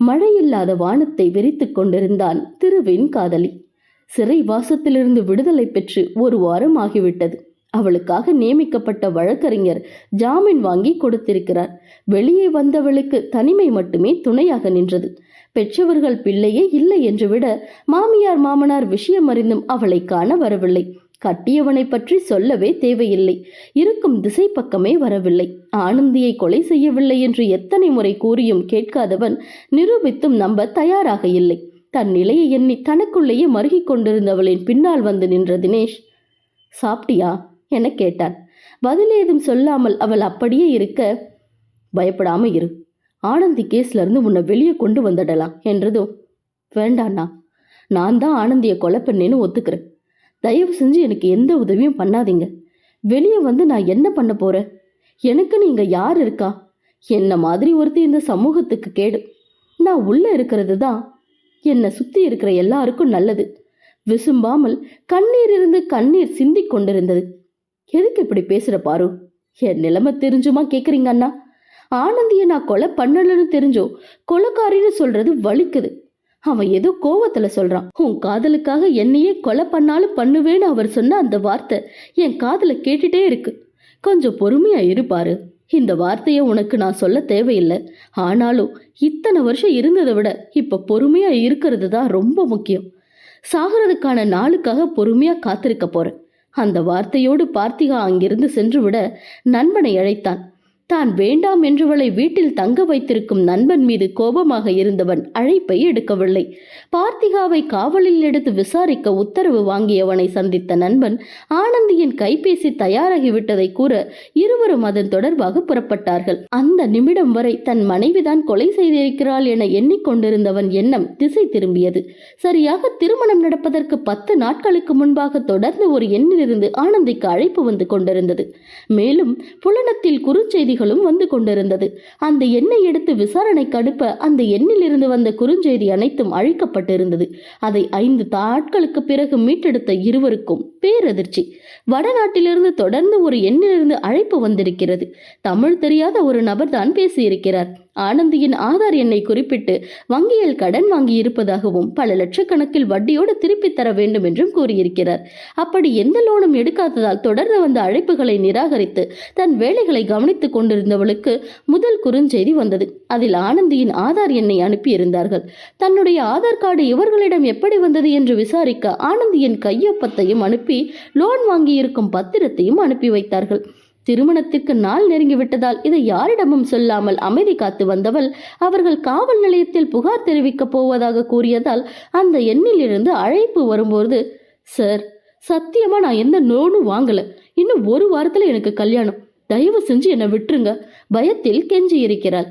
மழையில்லாத வானத்தை விரித்துக் கொண்டிருந்தான் திருவின் காதலி. சிறை வாசத்திலிருந்து விடுதலை பெற்று ஒரு வாரம் ஆகிவிட்டது. அவளுக்காக நியமிக்கப்பட்ட வழக்கறிஞர் ஜாமீன் வாங்கி கொடுத்திருக்கிறார். வெளியே வந்தவளுக்கு தனிமை மட்டுமே துணையாக நின்றது. பெற்றவர்கள் பிள்ளையே இல்லை என்று விட மாமியார் மாமனார் விஷயம் அறிந்தும் அவளை காண வரவில்லை. கட்டியவனை பற்றி சொல்லவே தேவையில்லை. இருக்கும் திசை பக்கமே வரவில்லை. ஆனந்தியை கொலை செய்யவில்லை என்று எத்தனை முறை கூறியும் கேட்காதவன் நிரூபித்தும் நம்ப தயாராக இல்லை. தன் நிலையை எண்ணி தனக்குள்ளேயே மருகிக் கொண்டிருந்தவளின் பின்னால் வந்து நின்ற தினேஷ் சாப்பிட்டியா? என கேட்டான். பதிலேதும் சொல்லாமல் அவள் அப்படியே இருக்க பயப்படாம இரு. ஆனந்தி கேஸ்ல இருந்து உன்னை வெளியே கொண்டு வந்துடலாம். என்றதும் வேண்டாண்ணா. நான் தான் ஆனந்தியை கொலை பண்ணேன்னு ஒத்துக்கிறேன். தயவு செஞ்சு எனக்கு எந்த உதவியும் பண்ணாதீங்க. வெளியே வந்து நான் என்ன பண்ண போறேன் எனக்கு நீங்க யார் இருக்கா? என்ன மாதிரி ஒருத்தி இந்த சமூகத்துக்கு கேடு? நான் உள்ள இருக்கிறது தான். என்னை சுத்தி இருக்கிற எல்லாருக்கும் நல்லது. விசும்பாமல் கண்ணீர் இருந்து கண்ணீர் சிந்திக் கொண்டிருந்தது. எதுக்கு இப்படி பேசுற பாரு? என் நிலைமை தெரிஞ்சுமா கேக்குறீங்க அண்ணா? ஆனந்திய நான் கொலை பண்ணலன்னு தெரிஞ்சோ கொலைக்காரின்னு சொல்றது வலிக்குது. அவன் ஏதோ கோவத்துல சொல்றான். உன் காதலுக்காக என்னையே கொலை பண்ணாலும் பண்ணுவேன்னு அவர் சொன்ன அந்த வார்த்தை என் காதல கேட்டுட்டே இருக்கு. கொஞ்சம் பொறுமையா இருப்பாரு இந்த வார்த்தையை உனக்கு நான் சொல்ல தேவையில்லை. ஆனாலும் இத்தனை வருஷம் இருந்ததை விட இப்ப பொறுமையா இருக்கிறது தான் ரொம்ப முக்கியம். சாகிறதுக்கான நாளுக்காக பொறுமையா காத்திருக்க போறேன். அந்த வார்த்தையோடு பார்த்திகா அங்கிருந்து சென்று விட நண்பனை அழைத்தான். தான் வேண்டாம் என்றவளை வீட்டில் தங்க வைத்திருக்கும் நண்பன் மீது கோபமாக இருந்தவன் அழைப்பை எடுக்கவில்லை. பார்த்திகாவை காவலில் எடுத்து விசாரிக்க உத்தரவு வாங்கியவனை சந்தித்த நண்பன் ஆனந்தியின் கைபேசி தயாராகிவிட்டதை கூற இருவரும் அதன் தொடர்பாக புறப்பட்டார்கள். அந்த நிமிடம் வரை தன் மனைவிதான் கொலை செய்திருக்கிறாள் என எண்ணிக்கொண்டிருந்தவன் எண்ணம் திசை திரும்பியது. சரியாக திருமணம் நடப்பதற்கு பத்து நாட்களுக்கு முன்பாக தொடர்ந்து ஒரு எண்ணிலிருந்து ஆனந்திக்கு அழைப்பு வந்து கொண்டிருந்தது. மேலும் புலனத்தில் செய்திகளும் வந்து கொண்டிருந்தது. அந்த எண்ணை எடுத்து விசாரணைக்கு அனுப்ப அந்த எண்ணிலிருந்து வந்த குறுஞ்செய்தி அனைத்தும் அழிக்கப்பட்டிருந்தது. அதை ஐந்து நாட்களுக்கு பிறகு மீட்டெடுத்த இருவருக்கும் பேரதிர்ச்சி. வடநாட்டிலிருந்து தொடர்ந்து ஒரு எண்ணிலிருந்து அழைப்பு வந்திருக்கிறது. தமிழ் தெரியாத ஒரு நபர்தான் பேசியிருக்கிறார். ஆனந்தியின் ஆதார் எண்ணை குறிப்பிட்டு வங்கியில் கடன் வாங்கி இருப்பதாகவும் பல லட்சக்கணக்கில் வட்டியோடு திருப்பி தர வேண்டும் என்றும் கூறியிருக்கிறார். அப்படி எந்த லோனும் எடுக்காததால் தொடர்ந்து வந்த அழைப்புகளை நிராகரித்து தன் வேலைகளை கவனித்துக் கொண்டிருந்தவளுக்கு முதல் குறுஞ்செய்தி வந்தது. அதில் ஆனந்தியின் ஆதார் எண்ணை அனுப்பியிருந்தார்கள். தன்னுடைய ஆதார் கார்டு இவர்களிடம் எப்படி வந்தது என்று விசாரிக்க ஆனந்தியின் கையொப்பத்தையும் அனுப்பி லோன் வாங்கியிருக்கும் பத்திரத்தையும் அனுப்பி வைத்தார்கள். திருமணத்திற்கு நாள் நெருங்கிவிட்டதால் இதை யாரிடமும் சொல்லாமல் அமைதி காத்து வந்தவள் அவர்கள் காவல் நிலையத்தில் புகார் தெரிவிக்கப் போவதாக கூறியதால் அந்த எண்ணிலிருந்து அழைப்பு வரும்போது சார் சத்தியமா நான் எந்த லோனும் வாங்கல. இன்னும் ஒரு வாரத்துல எனக்கு கல்யாணம். தயவு செஞ்சு என்னை விட்டுருங்க. பயத்தில் கெஞ்சி இருக்கிறாள்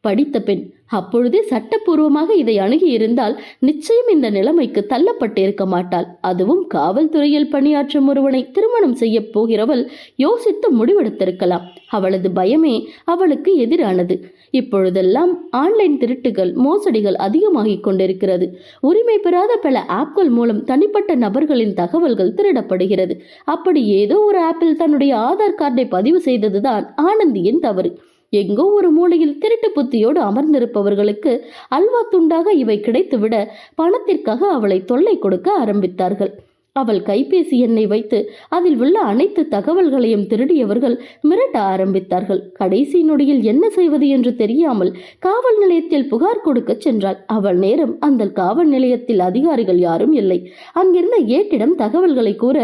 படித்த பெண் அப்பொழுதே சட்டப்பூர்வமாக இதை அணுகி இருந்தால் நிச்சயம் இந்த நிலைமைக்கு தள்ளப்பட்டு இருக்க மாட்டாள். அதுவும் காவல்துறையில் பணியாற்றும் ஒருவனை திருமணம் செய்ய போகிறவள் யோசித்து முடிவெடுத்திருக்கலாம். அவளது பயமே அவளுக்கு எதிரானது. இப்பொழுதெல்லாம் ஆன்லைன் திருட்டுகள் மோசடிகள் அதிகமாகிக் கொண்டிருக்கிறது. உரிமை பெறாத பல ஆப்கள் மூலம் தனிப்பட்ட நபர்களின் தகவல்கள் திருடப்படுகிறது. அப்படி ஏதோ ஒரு ஆப்பில் தன்னுடைய ஆதார் கார்டை பதிவு செய்ததுதான் ஆனந்தியின் தவறு. எங்கோ ஒரு மூலையில் திருட்டு புத்தியோடு அமர்ந்திருப்பவர்களுக்கு அல்வா துண்டாக இவை கிடைத்துவிட பணத்திற்காக அவளை தொல்லை கொடுக்க ஆரம்பித்தார்கள். அவள் கைபேசி எண்ணை வைத்து அதில் உள்ள அனைத்து தகவல்களையும் திருடியவர்கள் மிரட்ட ஆரம்பித்தார்கள். கடைசி நொடியில் என்ன செய்வது என்று தெரியாமல் காவல் நிலையத்தில் புகார் கொடுக்க சென்றாள். அவள் நேரம் அந்த காவல் நிலையத்தில் அதிகாரிகள் யாரும் இல்லை. அங்கிருந்த ஏட்டிடம் தகவல்களை கூற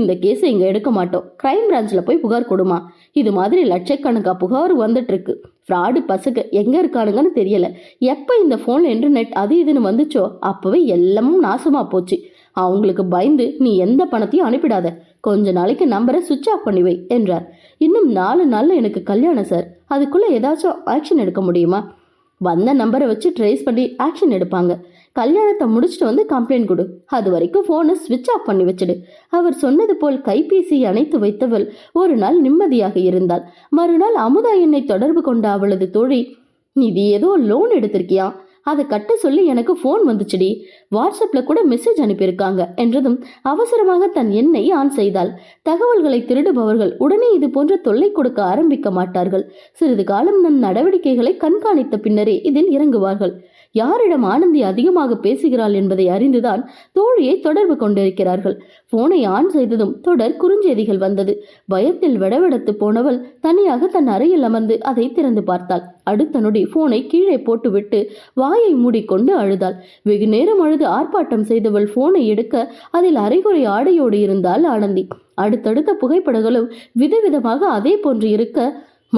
இந்த கேஸை இங்க எடுக்க மாட்டோம். கிரைம் பிரான்ச்ல போய் புகார் கொடுமா. இது மாதிரி லட்சக்கணக்கா புகார் வந்துட்டு இருக்கு ஃப்ராடு பசங்க எங்க இருக்கானுங்கன்னு தெரியல. எப்ப இந்த போன்ல இன்டர்நெட் அது இதுன்னு வந்துச்சோ அப்பவே எல்லாமும் நாசமா போச்சு. அவங்களுக்கு பயந்து நீ எந்த பணத்தையும் அனுப்பிடாத. கொஞ்ச நாளைக்கு நம்பரை சுவிட்ச் ஆஃப் பண்ணி வை என்றார். இன்னும் நாலு நாள்ல எனக்கு கல்யாணம் சார் அதுக்குள்ள ஏதாச்சும் ஆக்ஷன் எடுக்க முடியுமா? வந்த நம்பரை வச்சு ட்ரேஸ் பண்ணி ஆக்ஷன் எடுப்பாங்க. கல்யாணத்தை முடிச்சுட்டு வந்து கம்ப்ளைண்ட் கொடு. அது வரைக்கும் ஃபோனை ஸ்விட்ச் ஆஃப் பண்ணி வச்சிடு. அவர் சொன்னது போல் கைபேசியை அணைத்து வைத்தவள் ஒரு நாள் நிம்மதியாக இருந்தாள். மறுநாள் அமுதா என்னை தொடர்பு கொண்ட அவளது தோழி நீ ஏதோ லோன் எடுத்திருக்கியா? அதை கட்ட சொல்லி எனக்கு ஃபோன் வந்துச்சுடி. வாட்ஸ்அப்பில் கூட மெசேஜ் அனுப்பியிருக்காங்க என்றதும் அவசரமாக தன் எண்ணை ஆன் செய்தாள். தகவல்களை திருடுபவர்கள் உடனே இது போன்ற தொல்லை கொடுக்க ஆரம்பிக்க மாட்டார்கள். சிறிது காலம் நம் நடவடிக்கைகளை கண்காணித்த பின்னரே இதில் இறங்குவார்கள். யாரிடம் ஆனந்தி அதிகமாக பேசுகிறாள் என்பதை அறிந்துதான் தோழியை தொடர்பு கொண்டிருக்கிறார்கள். போனை ஆன் செய்ததும் தொடர் குறுஞ்செய்திகள் வந்தது. பயத்தில் விடவெடுத்து போனவள் தனியாக தன் அறையில் அமர்ந்து அதை திறந்து பார்த்தாள். அடுத்த நொடி போனை கீழே போட்டுவிட்டு வாயை மூடிக்கொண்டு அழுதாள். வெகு நேரம் அழுது ஆர்ப்பாட்டம் செய்தவள் போனை எடுக்க அதில் அரைகுறை ஆடையோடு இருந்தாள் ஆனந்தி. அடுத்தடுத்த புகைப்படங்களும் விதவிதமாக அதே போன்று இருக்க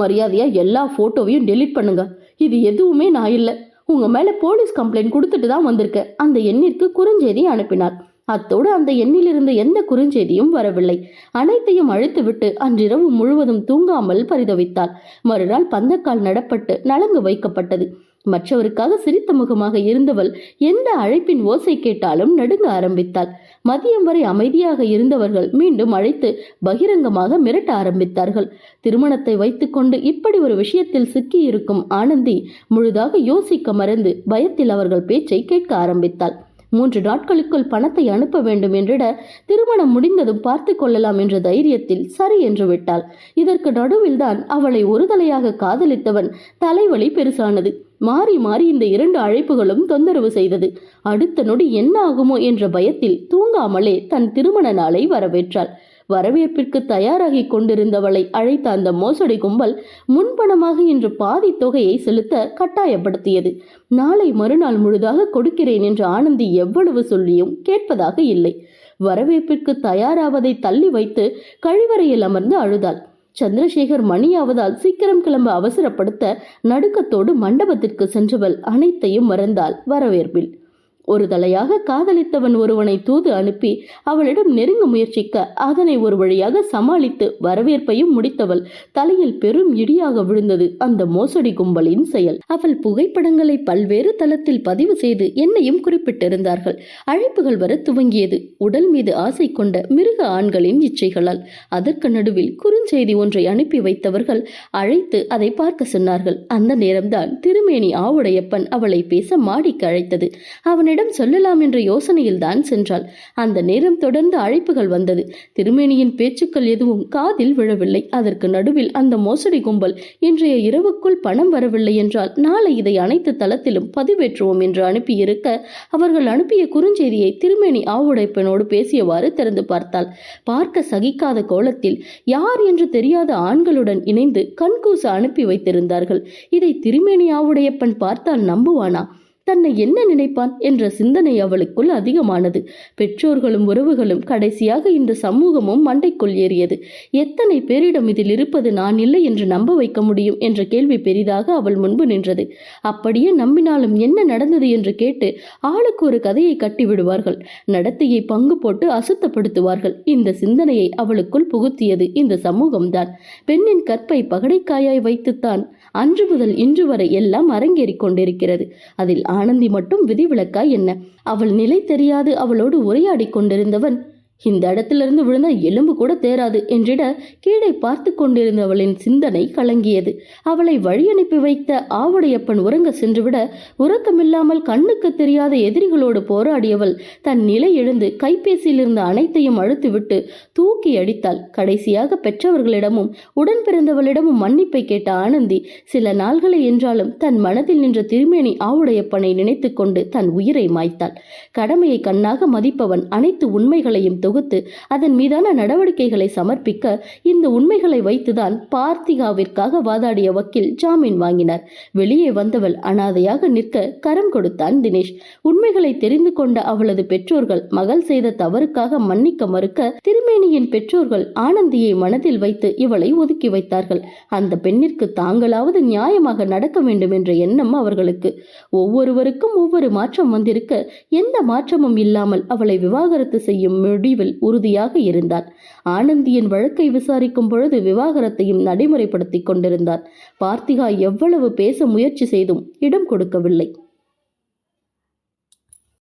மரியாதையா எல்லா போட்டோவையும் டெலீட் பண்ணுங்க. இது எதுவுமே நான் இல்லை. உங்க மேல போலீஸ் கம்ப்ளைண்ட் கொடுத்துட்டு தான் வந்திருக்கேன் அந்த எண்ணிற்கு குறுஞ்செய்தி அனுப்பினார் அத்தோடு அந்த எண்ணிலிருந்து எந்த குறுஞ்செய்தியும் வரவில்லை. அனைத்தையும் அழித்துவிட்டு அன்றிரவு முழுவதும் தூங்காமல் பரிதவித்தாள். மறுநாள் பந்தக்கால் நடப்பட்டு நலங்கு வைக்கப்பட்டது. மற்றவருக்காக சிரித்த முகமாக இருந்தவள் எந்த அழைப்பின் ஓசை கேட்டாலும் நடுங்க ஆரம்பித்தாள். மதியம் வரை அமைதியாக இருந்தவர்கள் மீண்டும் அழைத்து பகிரங்கமாக மிரட்ட ஆரம்பித்தார்கள். திருமணத்தை வைத்துக்கொண்டு இப்படி ஒரு விஷயத்தில் சிக்கியிருக்கும் ஆனந்தி முழுதாக யோசிக்க மறந்து பயத்தில் அவர்கள் பேச்சை கேட்க ஆரம்பித்தாள். மூன்று நாட்களுக்குள் பணத்தை அனுப்ப வேண்டும் என்றிட திருமணம் முடிந்ததும் பார்த்து கொள்ளலாம் என்ற தைரியத்தில் சரி என்று விட்டாள். இதற்கு நடுவில்தான் அவளை ஒருதலையாக காதலித்தவன் தலைவலி பெருசானது. மாறி மாறி இந்த இரண்டு அழைப்புகளும் தொந்தரவு செய்தது. அடுத்த நொடி என்ன ஆகுமோ என்ற பயத்தில் தூங்காமலே தன் திருமண நாளை வரவேற்றாள். வரவேற்பிற்கு தயாராகி கொண்டிருந்தவளை அழைத்த அந்த மோசடி கும்பல் முன்பணமாக இன்று பாதி தொகையை செலுத்த கட்டாயப்படுத்தியது. நாளை மறுநாள் முழுதாக கொடுக்கிறேன் என்று ஆனந்தி எவ்வளவு சொல்லியும் கேட்பதாக இல்லை. வரவேற்பிற்கு தயாராவதை தள்ளி வைத்து கழிவறையில் அமர்ந்து அழுதாள். சந்திரசேகர் மணியாவதால் சீக்கிரம் கிளம்ப அவசரப்படுத்த நடுக்கத்தோடு மண்டபத்திற்கு சென்றவள் அனைத்தையும் மறந்தாள் வரவேற்பில். ஒரு தலையாக காதலித்தவன் ஒருவனை தூது அனுப்பி அவளிடம் நெருங்க முயற்சிக்க அதனை ஒரு வழியாக சமாளித்து வரவேற்பையும் முடித்தவள் தலையில் பெரும் இடியாக விழுந்தது அந்த மோசடி கும்பலின் செயல். அவள் புகைப்படங்களை பல்வேறு தளத்தில் பதிவு செய்து என்னையும் குறிப்பிட்டிருந்தார்கள். அழைப்புகள் வர துவங்கியது. உடல் மீது ஆசை கொண்ட மிருக ஆண்களின் இச்சைகளால் அதற்கு நடுவில் குறுஞ்செய்தி ஒன்றை அனுப்பி வைத்தவர்கள் அழைத்து அதை பார்க்க சொன்னார்கள். அந்த நேரம்தான் திருமேனி ஆவுடையப்பன் அவளை பேச மாடிக்கு அழைத்தது. அவனிடம் சொல்லலாம் என்ற யோசனையில்தான் சென்றாள். அந்த நேரம் தொடர்ந்து அழைப்புகள் வந்தது. திருமேனியின் பேச்சுக்கள் எதுவும் காதில் விழவில்லை. அதற்கு நடுவில் அந்த மோசடி கும்பல் இன்றைய இரவுக்குள் பணம் வரவில்லை என்றால் நாளை இதை அனைத்து தளத்திலும் பதிவேற்றுவோம் என்று அனுப்பியிருக்க அவர்கள் அனுப்பிய குறுஞ்செய்தியை திருமேனி ஆவுடைப்பனோடு பேசியவாறு திறந்து பார்த்தாள். பார்க்க சகிக்காத கோலத்தில் யார் என்று தெரியாத ஆண்களுடன் இணைந்து கண்கூச அனுப்பி வைத்திருந்தார்கள். இதை திருமேனி ஆவுடையப்பன் பார்த்தால் நம்புவானா? தன்னை என்ன நினைப்பான் என்ற சிந்தனை அவளுக்குள் அதிகமானது. பெற்றோர்களும் உறவுகளும் கடைசியாக இந்த சமூகமும் மண்டைக்குள் ஏறியது. எத்தனை பேரிடம் இதில் இருப்பது நான் இல்லை என்று நம்ப வைக்க முடியும் என்ற கேள்வி பெரிதாக அவள் முன்பு நின்றது. அப்படியே நம்பினாலும் என்ன நடந்தது என்று கேட்டு ஆளுக்கு ஒரு கதையை கட்டிவிடுவார்கள் நடத்தையை பங்கு போட்டு அசுத்தப்படுத்துவார்கள். இந்த சிந்தனையை அவளுக்குள் புகுத்தியது இந்த சமூகம்தான். பெண்ணின் கற்பை பகடைக்காயாய் வைத்துத்தான் அன்று முதல் இன்று வரை எல்லாம் அரங்கேறிக் கொண்டிருக்கிறது. அதில் ஆனந்தி மட்டும் விதிவிலக்காய் என்ன? அவள் நிலை தெரியாது அவளோடு உரையாடிக் கொண்டிருந்தவன் இந்த இடத்திலிருந்து விழுந்த எலும்பு கூட தேராது என்றிட கீழே பார்த்து கொண்டிருந்தவளின் சிந்தனை கலங்கியது. அவளை வழி அனுப்பி வைத்த ஆவுடையப்பன் உறங்க சென்றுவிட உறக்கமில்லாமல் கண்ணுக்கு தெரியாத எதிரிகளோடு போராடியவள் தன் நிலை எழுந்து கைபேசியில் இருந்த அனைத்தையும் அழுத்துவிட்டு தூக்கி அடித்தாள். கடைசியாக பெற்றவர்களிடமும் உடன் பிறந்தவளிடமும் மன்னிப்பை கேட்ட ஆனந்தி சில நாள்களை என்றாலும் தன் மனதில் நின்ற திருமேனி ஆவுடையப்பனை நினைத்து கொண்டு தன் உயிரை மாய்த்தாள். கடமையை கண்ணாக மதிப்பவன் அனைத்து உண்மைகளையும் தொகுத்து அதன் மீதான நடவடிக்கைகளை சமர்ப்பிக்க இந்த உண்மைகளை வைத்துதான் பார்த்திகாவிற்காக வாதாடிய வக்கீல் ஜாமீன் வாங்கினார். வெளியே வந்தவள் அனாதையாக நிற்க கரம் கொடுத்தான் தினேஷ். உண்மைகளை தெரிந்து கொண்ட அவளது பெற்றோர்கள் மகள் செய்த தவறுக்காக மன்னிக்க மறுக்க திருமேனியின் பெற்றோர்கள் ஆனந்தியை மனதில் வைத்து இவளை ஒதுக்கி வைத்தார்கள். அந்த பெண்ணிற்கு தாங்களாவது நியாயமாக நடக்க வேண்டும் என்ற எண்ணம் அவர்களுக்கு. ஒவ்வொருவருக்கும் ஒவ்வொரு மாற்றம் வந்திருக்க எந்த மாற்றமும் இல்லாமல் அவளை விவாகரத்து செய்யும் முடிவு முடிவில் உறுதியாக இருந்தான் ஆனந்தியின் வழக்கை விசாரிக்கும் பொழுது விவாகரத்தையும் நடைமுறைப்படுத்திக் கொண்டிருந்தார். பார்த்திகா எவ்வளவு பேச முயற்சி செய்தும் இடம் கொடுக்கவில்லை.